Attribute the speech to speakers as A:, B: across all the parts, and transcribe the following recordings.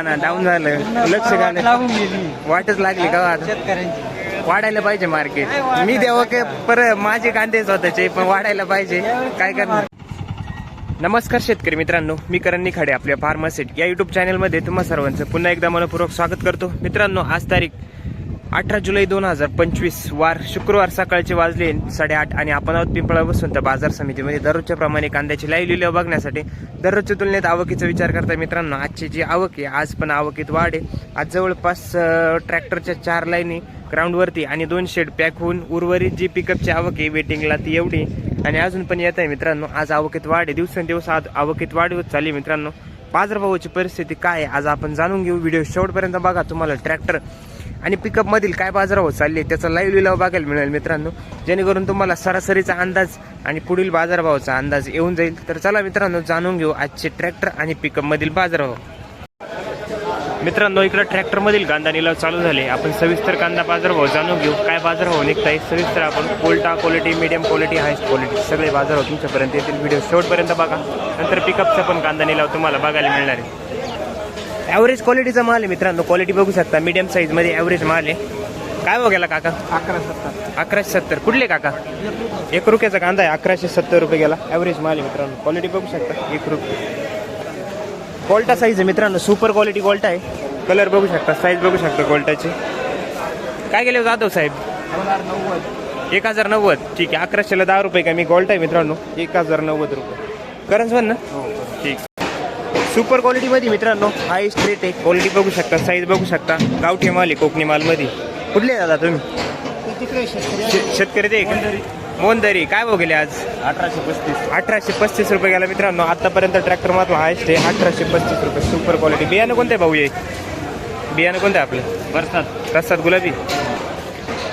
A: हा ना डाऊन झालं. लक्ष का नाही
B: लागून गेली.
A: वाटच लागली का आता?
B: शेतकऱ्यांची.
A: वाढायला पाहिजे मार्केट मी देवा की पर माझे कांदे स्वतःचे पण वाढायला पाहिजे. काय करणार? नमस्कार शेतकरी मित्रांनो मी करण निखाडे आपल्या फार्मासिट या युट्यूब चॅनलमध्ये तुम्हा सर्वांचं पुन्हा एकदा मनपूर्वक स्वागत करतो. मित्रांनो आज तारीख अठरा जुलै दोन हजार पंचवीस वार शुक्रवार सकाळचे वाजले साडेआठ आणि आपण आहोत पिंपळा बसून तर बाजार समितीमध्ये. दररोजच्या प्रमाणे कांद्याची लाईव्ह लिलाव बघण्यासाठी दररोजच्या तुलनेत आवकीचा विचार करता मित्रांनो. आजची जी आवक आहे आज पण आवकीत वाढ आहे. आज जवळपास ट्रॅक्टरच्या चार लाईनी ग्राउंडवरती आणि दोन शेड पॅक होऊन उर्वरित जी पिकअपची आवक आहे वेटिंगला ती एवढी आणि अजून पण येत आहे मित्रांनो आज आवकीत वाढ आहे. दिवसेंदिवस आज आवकीत वाढ होत चालली मित्रांनो. बाजारभावाची परिस्थिती काय आहे आज आपण जाणून घेऊ. व्हिडिओ शेवटपर्यंत बघा. तुम्हाला ट्रॅक्टर आणि पिकअप मधील काय बाजारभाव चालले त्याचा लाईव्ह लिलाव बघायला मिळेल मित्रांनो. जेणेकरून तुम्हाला सरासरीचा अंदाज आणि पुढील बाजारभावाचा अंदाज येऊन जाईल. तर चला मित्रांनो जाणून घेऊ आजचे ट्रॅक्टर आणि पिकअप मधील बाजारभाव. मित्रांनो इकडे ट्रॅक्टर मधील कांदा निलाव चालू झाले. आपण सविस्तर कांदा बाजारभाव जाणून घेऊ. काय बाजारभाव निघताय? सविस्तर आपण कोल्टा quality medium quality highest quality सगळे बाजारभाव तुमच्यापर्यंत येतील. व्हिडिओ शेवटपर्यंत बघा. नंतर पिकअपचा पण कांदा निलाव तुम्हाला बघायला मिळणार आहे. ॲव्हरेज क्वालिटीचा माल आहे मित्रांनो. क्वालिटी बघू शकता. मीडियम साईजमध्ये ॲव्हरेज माल आहे. काय हो गेला काका?
B: अकरा सत्तर.
A: अकराशे सत्तर. कुठले काका? एक रुपयाचा कांदा आहे. अकराशे सत्तर रुपये गेला. ॲव्हरेज माल आहे मित्रांनो. क्वालिटी बघू शकता. एक रुपये. कोल्टा साईज आहे मित्रांनो. सुपर क्वालिटी कोल्टा आहे. कलर बघू शकता. साईज बघू शकता कोल्टाची काय गेले हो जाधव साहेब? एक हजार नव्वद. ठीक आहे. अकराशेला दहा रुपये का मी गोल्ट आहे मित्रांनो. एक हजार नव्वद रुपये. करंज ना? ठीक. सुपर क्वालिटीमध्ये मित्रांनो हाय स्ट्रेट आहे. क्वालिटी बघू शकता साईज बघू शकता. गावठी माल आहे कोकणी मालमध्ये कुठले दादा तुम्ही?
B: शेतकरी
A: ते मोहनदरी काय भाव गेले आज?
B: अठराशे पस्तीस.
A: अठराशे पस्तीस रुपये गेला मित्रांनो. आतापर्यंत ट्रॅक्टर मात्र हायस्ट आहे अठराशे पस्तीस रुपये. सुपर क्वालिटी बियाणं कोणते भाऊ आहे बियाणं कोणतं आपलं?
B: बरसात.
A: रस्तात गुलाबी.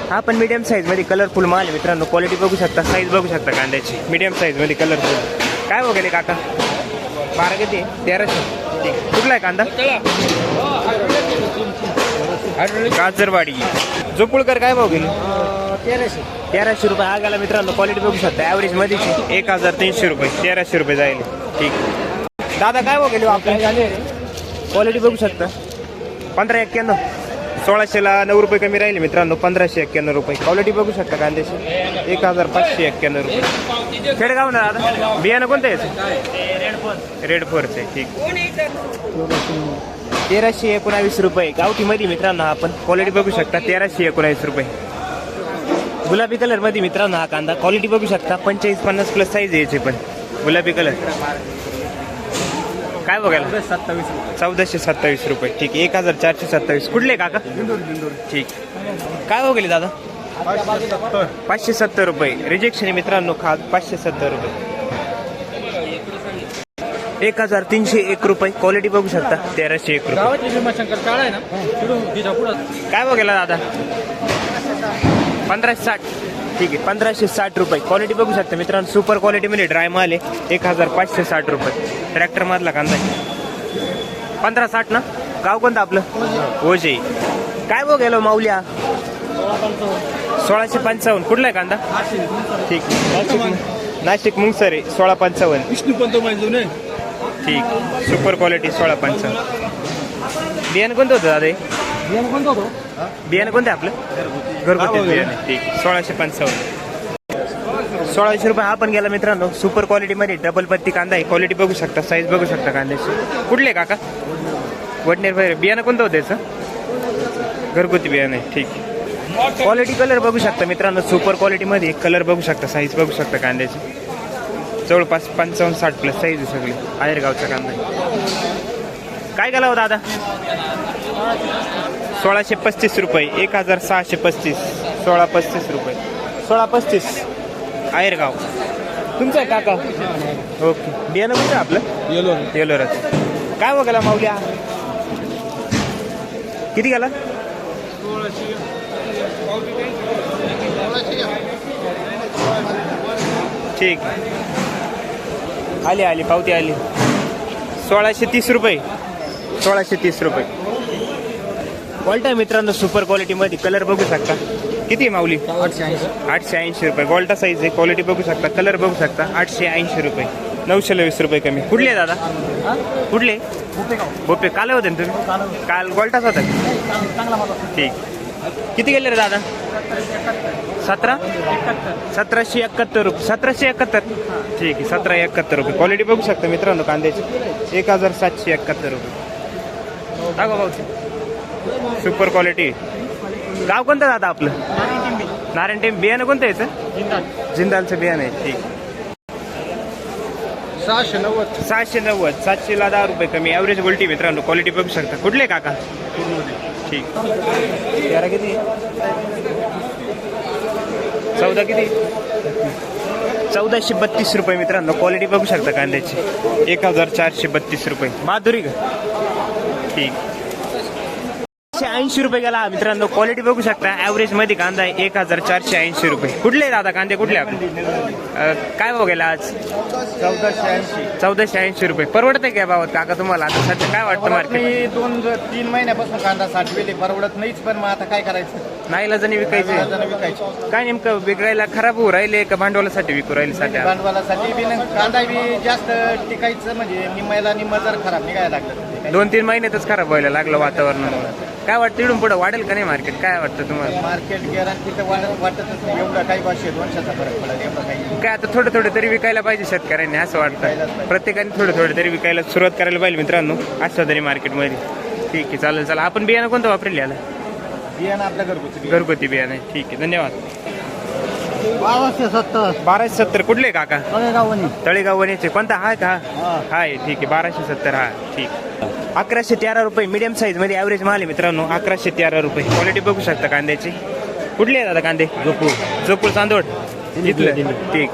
A: हा पण मीडियम साईजमध्ये कलरफुल माल आहे मित्रांनो. क्वालिटी बघू शकता. साईज बघू शकता कांद्याची. मीडियम साईजमध्ये कलरफुल काय वगैरे काका? बारा किती तेराशे. ठीक कुठला आहे कांदा? गाजरवाडी. जोपुळकर काय भाव गेले?
B: तेराशे.
A: तेराशे रुपये. हा गेला मित्रांनो क्वालिटी बघू शकता. ॲव्हरेज मध्येची एक हजार तीनशे रुपये. तेराशे रुपये जाईल ठीक. दादा काय भाव गेले आपल्या
B: झाले
A: क्वालिटी बघू शकता. पंधरा एक्क्याण्णव. सोळाशेला नऊ रुपये कमी राहिले मित्रांनो पंधराशे एक्क्याण्णव रुपये. क्वालिटी बघू शकता कांद्याची एक हजार पाचशे एक्क्याण्णव रुपये. खेडगाव ना दादा? बियाणं कोणतं आहे? रेड फोरचं आहे ठीक. तेराशे एकोणावीस रुपये. गावठी मध्ये मित्रांनो हा आपण क्वालिटी बघू शकता तेराशे एकोणावीस रुपये. गुलाबी कलरमध्ये मित्रांनो हा कांदा. क्वालिटी बघू शकता पंचेचाळीस पन्नास प्लस साईज यायचे पण. गुलाबी कलर काय बघायला?
B: सत्तावीस रुपये.
A: चौदाशे सत्तावीस रुपये. ठीक आहे. एक हजार चारशे सत्तावीस. कुठले काका? ठीक. काय गेले दादा?
B: पाचशे सत्तर.
A: रुपये. रिजेक्शन आहे मित्रांनो खात पाचशे सत्तर रुपये. एक हजार तीनशे एक रुपये. क्वालिटी बघू शकता. तेराशे एक रुपये. काय बघायला दादा? पंधराशे साठ. ठीक आहे. पंधराशे साठ रुपये. क्वालिटी बघू शकता मित्रांनो. सुपर क्वालिटीमध्ये ड्राय माल आहे. एक हजार पाचशे साठ रुपये. ट्रॅक्टर मधला कांदा आहे. पंधरा साठ ना? गाव कोणतं आपलं? ओजे काय बघ गेलो माऊल्या सोळाशे पंचावन्न. कुठला आहे कांदा? ठीक. नाशिक मुंगसर आहे सोळा पंचावन्न.
B: विष्णू पंत
A: ठीक. सुपर क्वालिटी सोळा पंचावन्न. बियाणं कोणतं होतं दादा हे?
B: कोणता होतो?
A: बियाणं कोणतं आहे आपलं? घरगुती. बियाणे. ठीक. सोळाशे पंचावन्न. सोळाशे रुपये हा पण गेला मित्रांनो. सुपर क्वालिटीमध्ये डबल पत्ती कांदा आहे. क्वालिटी बघू शकता साईज बघू शकता कांद्याची. कुठले काका? वडनेर वगैरे बियाणं कोणतं होतं सर घरगुती बियाणं आहे. ठीक क्वालिटी कलर बघू शकता मित्रांनो. सुपर क्वालिटीमध्ये कलर बघू शकता साईज बघू शकता कांद्याची. जवळपास पंचावन्न साठ प्लस साईज आहे सगळी. आयरगावचा कांदा आहे. काय गेला हो दादा? सोळाशे पस्तीस रुपये. एक हजार सहाशे पस्तीस. सोळा पस्तीस रुपये. सोळा पस्तीस. आयरगाव. तुमचं आहे काका? ओके. बियाणं कुठं आपलं?
B: येलो
A: टेलरच काय हो गेला माऊल्या? किती गेला? ठीक. आली आली. पावती आली. सोळाशे तीस रुपये. सोळाशे तीस रुपये. क्वालिटी आहे मित्रांनो सुपर क्वालिटीमध्ये कलर बघू शकता. किती आहे माऊली?
B: आठशे ऐंशी.
A: आठशे ऐंशी रुपये. गोल्टा साईज आहे क्वालिटी बघू शकता कलर बघू शकता. आठशे ऐंशी रुपये. नऊशे वीस रुपये कमी. कुठले आहे दादा? कुठले? बोपे काल होते ना तुम्ही? काल गोल्टाच होता ठीक. किती गेले रे दादा? सतरा? सतराशे एकाहत्तर रुपये. सतराशे एकाहत्तर? ठीक आहे सतरा एकाहत्तर रुपये. क्वालिटी बघू शकता मित्रांनो कांद्याची. एक हजार सातशे एकाहत्तर रुपये. दाखवा भाऊ. सुपर क्वालिटी गाव कोणतं दादा आपलं? नारायण टेम बियाणं कोणतं याचं? जिंदालचं बियाणं आहे. ठीक.
B: सहाशे नव्वद.
A: सहाशे नव्वद. सातशेला दहा रुपये कमी. ॲव्हरेज गोल्टी मित्रांनो. क्वालिटी बघू शकता. कुठले काका? ठीक. तेरा किती? चौदा किती? चौदाशे बत्तीस रुपये मित्रांनो. क्वालिटी बघू शकता कांद्याची. एक हजार चारशे बत्तीस रुपये. माधुरी का? ठीक. ऐंशी रुपये गेला. मित्रांनो क्वालिटी बघू शकता. ॲव्हरेजमध्ये कांदा आहे एक हजार चारशे ऐंशी रुपये. कुठले दादा? कांदे कुठले काय भाव गेला आज?
B: चौदाशे ऐंशी
A: चौदाशे ऐंशी रुपये. परवडते का बाबत काका तुम्हाला? आता सध्या काय वाटतं मार्केट
B: मी दोन तीन महिन्यापासून कांदा साठवेले. परवडत नाहीच पण मग आता काय करायचं?
A: नाहीला जणी विकायचे. काय नेमकं? विकायला खराब होऊ राहिले का भांडवलासाठी विकू राहिले सध्या?
B: भांडवलासाठी बी कांदा बी जास्त टिकायचं म्हणजे निम्मायला निम्मा जर खराब निघायला लागलं.
A: दोन तीन महिन्यातच खराब व्हायला लागलं वातावरणामुळे. काय वाटतं इकडून पुढे वाढेल का नाही मार्केट काय वाटतं तुम्हाला?
B: मार्केट गॅरंटी तर वाढ- वाटतच नाही. एवढा काही पाचशे दोनशेचा फरक पडेल एवढं काही
A: काय आता थोडं थोडं तरी विकायला पाहिजे शेतकऱ्यांनी असं वाटतं. प्रत्येकाने थोडं थोडं तरी विकायला सुरुवात करायला पाहिजे मित्रांनो. असं तरी मार्केटमध्ये ठीक आहे चालेल चला आपण बियाणं कोणतं वापरेल याला?
B: बियाणं आपल्या घरगुती बियाणं.
A: घरगुती बियाणं. आहे ठीक आहे धन्यवाद.
B: बाराशे सत्तर.
A: बाराशे सत्तर. कुठले काका? तळेगाव वणीचे कोणता? हा का?
B: हा.
A: हाय ठीक आहे. बाराशे सत्तर हा ठीक. अकराशे तेरा रुपये मीडियम साईजमध्ये ॲव्हरेज माल आहे मित्रांनो. अकराशे तेरा रुपये. क्वालिटी बघू शकता कांद्याची. कुठले आहे दादा कांदे? जोपूर जोपूर चांदोड इथलं. ठीक.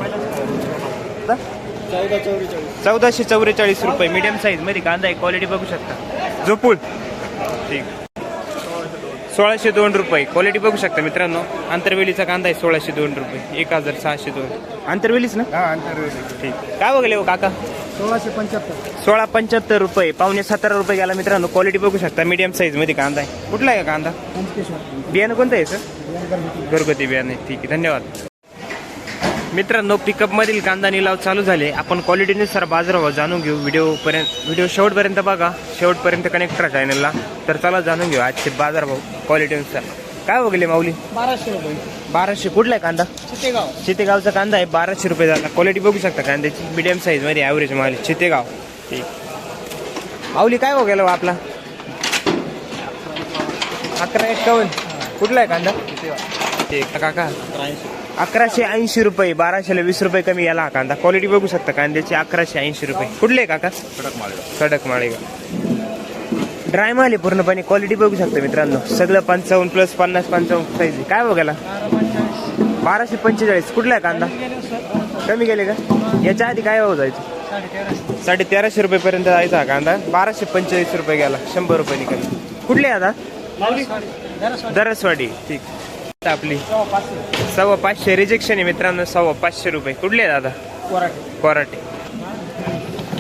A: चौदाशे चौवेचाळीस रुपये मीडियम साईजमध्ये कांदा आहे. क्वालिटी बघू शकता. जोपूर ठीक. सोळाशे दोन रुपये. क्वालिटी बघू शकता मित्रांनो. आंतरवेलीचा कांदा आहे सोळाशे दोन रुपये. एक हजार सहाशे दोन. आंतरवेलीच ना? ठीक काय बघले हो काका?
B: सोळाशे पंच्याहत्तर.
A: सोळा पंच्याहत्तर रुपये. पावणे सतरा रुपये गेला मित्रांनो. क्वालिटी बघू शकता. मीडियम साईजमध्ये कांदा आहे. कुठला आहे का कांदा? बियाणं कोणतं आहे सर घरगुती. बियाणं ठीक आहे. धन्यवाद. मित्रांनो पिकअप मधील कांदा निलाव चालू झाले. आपण क्वालिटीनुसार बाजारभाव जाणून घेऊ. व्हिडिओ पर्यंत व्हिडिओ शेवटपर्यंत बघा. शेवटपर्यंत कनेक्ट करा चॅनलला तर चला जाणून घेऊ आजचे बाजारभाव क्वालिटीनुसार काय बघले माऊली?
B: बाराशे रुपये.
A: बाराशे. कुठला आहे कांदा?
B: चितेगाव.
A: चितेगावचा कांदा आहे. बाराशे रुपये झाला. क्वालिटी बघू शकता कांद्याची. मीडियम साईजमध्ये ॲव्हरेज माल. चितेगाव. ठीक. माऊली काय हो गेला आपला? अकरा एक्कावन्न कुठला आहे कांदा? ठीक काका अकराशे ऐंशी रुपये बाराशेला वीस रुपये कमी याला हा कांदा. क्वालिटी बघू शकता कांद्याची अकराशे ऐंशी रुपये. कुठले आहे काका? कडक माळेगाव. ड्राय माल आहे पूर्णपणे क्वालिटी बघू शकता मित्रांनो. सगळं पंचावन्न प्लस पन्नास पंचावन्न साईज काय बघायला बाराशे पंचेचाळीस. कुठला आहे कांदा? कमी गेले का? याच्या आधी काय भाव जायचं? साडे तेराशे रुपयेपर्यंत जायचा हा कांदा. बाराशे पंचेचाळीस रुपये गेला. शंभर रुपये कमी कुठले आता? दरसवाडी. ठीक. आपली. सव्वा पाचशे रिजेक्शन आहे मित्रांनो सव्वा पाचशे रुपये. कुठले दादा? कोराटे.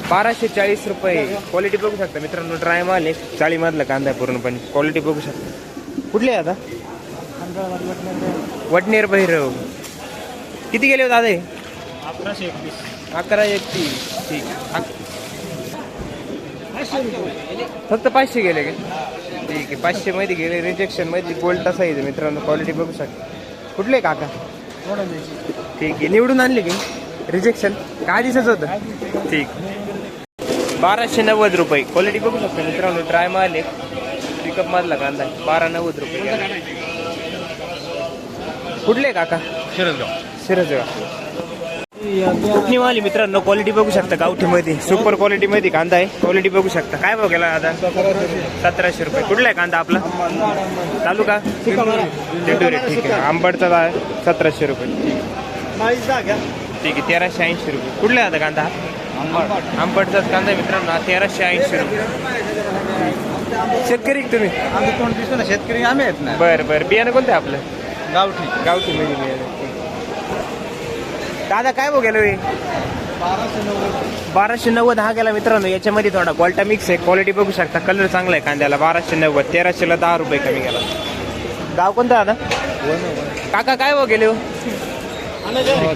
A: बाराशे चाळीस रुपये. क्वालिटी बघू शकता मित्रांनो ड्राय माल आहे. चाळीमधला कांदा आहे पूर्णपणे. क्वालिटी बघू शकता. कुठले दादा? वडनेर भैरव. किती गेले हो दादा?
B: अकराशे एकवीस
A: अकरा एकतीस. ठीक. फक्त पाचशे गेले का? ठीक आहे पाचशे मध्ये गेले रिजेक्शनमध्ये गोल्ड साईज आहे मित्रांनो क्वालिटी बघू शकता. कुठले काका? ठीक आहे निवडून आणले की? रिजेक्शन का आधीच होतं? ठीक. बाराशे नव्वद रुपये. क्वालिटी बघू शकता मित्रांनो ड्राय माल आहे. पिकअप मधला कांदा. बारा नव्वद रुपये. कुठले काका?
B: शिरसगाव.
A: शिरसगाव. कुठली माल आहे मित्रांनो क्वालिटी बघू शकता गावठी मध्ये सुपर क्वालिटी मध्ये कांदा आहे. क्वालिटी बघू शकता. काय भाव गेला आता? सतराशे रुपये. कुठला आहे कांदा आपला? चालू का दिंडोरी. ठीक आहे. आंबडचा आहे सतराशे रुपये. ठीक आहे. तेराशे ऐंशी रुपये. कुठला आहे आता कांदा? आंबडचाच कांदा आहे मित्रांनो. तेराशे ऐंशी रुपये. शेतकरी तुम्ही?
B: आम्ही कोण दिसतो ना? शेतकरी आम्ही आहेत ना.
A: बरं बरं. बियाणं कोणतं आपलं?
B: गावठी.
A: गावठी मध्ये बियाणं. दादा काय भाव गेलो
B: बाराशे नव्वद
A: बाराशे नव्वद हा गेला मित्रांनो. याच्यामध्ये थोडा क्वालिटा मिक्स आहे. क्वालिटी बघू शकता. कलर चांगला आहे कांद्याला. बाराशे नव्वद तेराशेला दहा रुपये कमी गेला. गाव कोणतं दादा? काका काय गेले हो?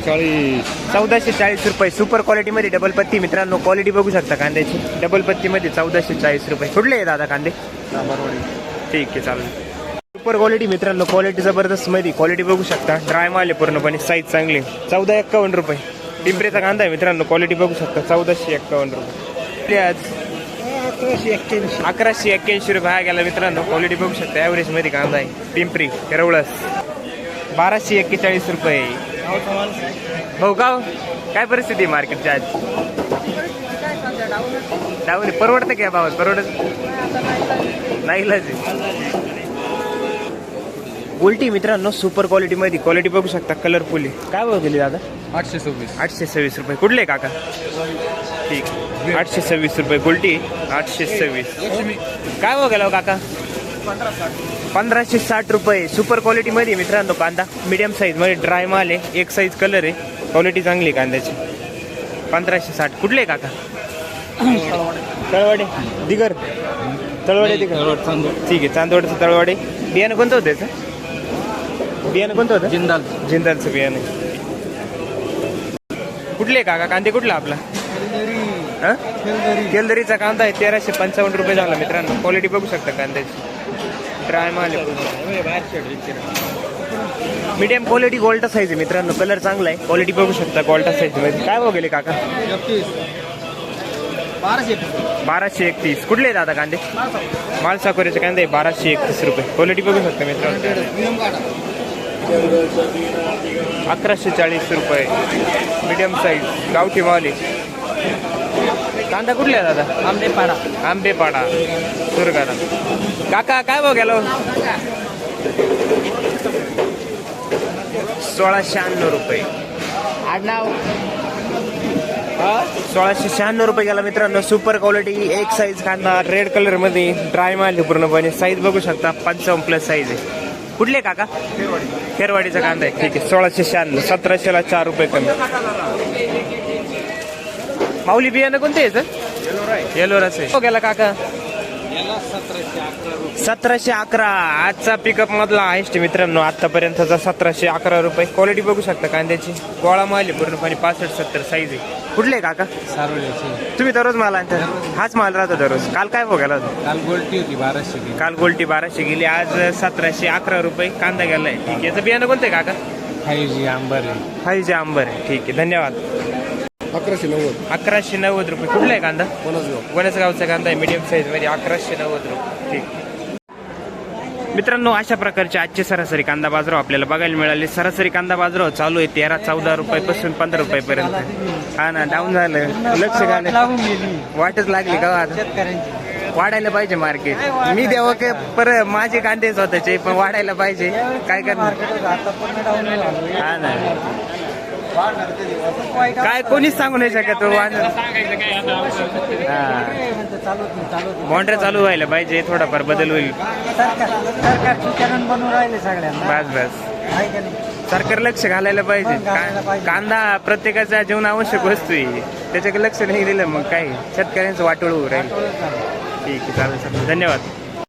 B: चाळीस
A: चौदाशे चाळीस रुपये. सुपर क्वालिटीमध्ये डबल पत्ती मित्रांनो. क्वालिटी बघू शकता कांद्याची. डबल पत्तीमध्ये चौदाशे चाळीस रुपये. कुठले आहे दादा कांदे? ठीक आहे चालेल. सुपर क्वालिटी मित्रांनो क्वालिटी जबरदस्त मध्ये क्वालिटी बघू शकता. ड्राय माल आहे पूर्णपणे साईज चांगली. चौदा एक्कावन्न रुपये. पिंपरीचा कांदा आहे मित्रांनो क्वालिटी बघू शकता. चौदाशे एक्कावन्न रुपये. आज अकराशे एक्क्याऐंशी. रुपये हा गेला मित्रांनो क्वालिटी बघू शकता. ॲव्हरेजमध्ये कांदा आहे. पिंपरी केरवळस. बाराशे एक्केचाळीस रुपये. हो का? काय परिस्थिती आहे मार्केटची आज? डाऊन. परवडतं का भावात? परवडत नाही उलटी मित्रांनो सुपर क्वालिटी मध्ये क्वालिटी बघू शकता कलरफुल आहे. काय भाव गेली दादा?
B: आठशे सव्वीस.
A: आठशे सव्वीस रुपये. कुठले काका? ठीक. आठशे सव्वीस रुपये गुलटी आठशे सव्वीस. काय भाव गेला हो काका? पंधराशे साठ रुपये. सुपर क्वालिटी मध्ये आहे मित्रांनो कांदा. मीडियम साईजमध्ये ड्राय माल आहे. एक साईज कलर आहे. क्वालिटी चांगली आहे कांद्याची. पंधराशे साठ. कुठले काका? तळवाडे. दिगर. तळवाडे दिगर. ठीक आहे चांदवडचं तळवाडे. बियाणं कोणतं होतं याचं? बियाणं कोणतं होतं?
B: जिंदाल.
A: जिंदालचं बियाणं. कुठले काका? कांदे कुठला आपला? हा? केलदरीचा कांदा आहे तेराशे पंचावन्न रुपये झाला मित्रांनो. क्वालिटी बघू शकता कांद्याची. ड्राय माल मीडियम क्वालिटी गोल्टा साईज आहे मित्रांनो. कलर चांगला आहे. क्वालिटी बघू शकता गोल्टा साईजमध्ये. काय भाव गेले काका?
B: बाराशे
A: बाराशे एकतीस. कुठले दादा कांदे? मालसाकोऱ्याचे कांदे आहे बाराशे एकतीस रुपये. क्वालिटी बघू शकता मित्रांनो. अकराशे चाळीस रुपये. मीडियम साईज गावठी माल आहे कांदा कुठले आहे दादा?
B: आंबेपाडा.
A: आंबेपाडा. सुरगाडा काका काय भाव गेलो? सोळाशे शहाण्णव रुपये.
B: आडनाव.
A: सोळाशे शहाण्णव रुपये गेला मित्रांनो. सुपर क्वालिटी एक साईज कांदा रेड कलरमध्ये. ड्राय माल पूर्णपणे. साईज बघू शकता. पंचावन्न प्लस साईज आहे. कुठले काका? खेरवाडीचा कांदा आहे. ठीक आहे. सोळाशे शहाण्णव सतराशेला चार रुपये कमी. माऊली बियाणं कोणते आहे येलोराच. आहे हो गेला काका. सतराशे अकरा. आजचा पिकअप मधला आहे मित्रांनो. आतापर्यंतचा सतराशे अकरा रुपये. क्वालिटी बघू शकता कांद्याची. गोळा माल पूर्णपणे पासष्ट सत्तर साईज आहे. कुठले काका?
B: सारोळ्याची
A: तुम्ही दररोज माल आणता? हाच माल राहतो दररोज. काल काय बघायला होता?
B: काल गोल्टी होती बाराशे
A: काल. गोल्टी बाराशे गेली आज सतराशे अकरा रुपये. कांदा गेलाय. ठीक आहे. याचं बियाणं कोणतं आहे काका?
B: फाईव्ह जी आंबर आहे.
A: फाईव्ह आंबर आहे. ठीक आहे. धन्यवाद.
B: अकराशे नव्वद.
A: अकराशे नव्वद रुपये. कुठला आहे कांदा?
B: कोणाच
A: वनसगावचा कांदा आहे? मीडियम साईजमध्ये अकराशे नव्वद रुपये. ठीक. मित्रांनो अशा प्रकारचे आजचे सरासरी कांदा बाजाराव आपल्याला बघायला मिळाले. सरासरी कांदा बाजाराव चालू आहे तेरा चौदा रुपयापासून पंधरा रुपयापर्यंत हा ना डाऊन झालं. लक्ष घाले. वाटच लागली का
B: हो
A: वाढायला पाहिजे मार्केट मी द्यावं का पर माझे कांदे स्वतःचे पण वाढायला पाहिजे. काय करणार? हा ना. काय कोणीच सांगू नाही शकत हो, तो
B: चालू
A: व्हायला पाहिजे थोडाफार बदल होईल.
B: सरकार बनवून राहिले
A: बस बस. सरकार लक्ष घालायला पाहिजे. कांदा प्रत्येकाचा जीवन आवश्यक वस्तू आहे. त्याच्याकडे लक्ष नाही दिलं मग काय? शेतकऱ्यांचं वाटोळ होऊ राहील. ठीक आहे चालेल सर धन्यवाद.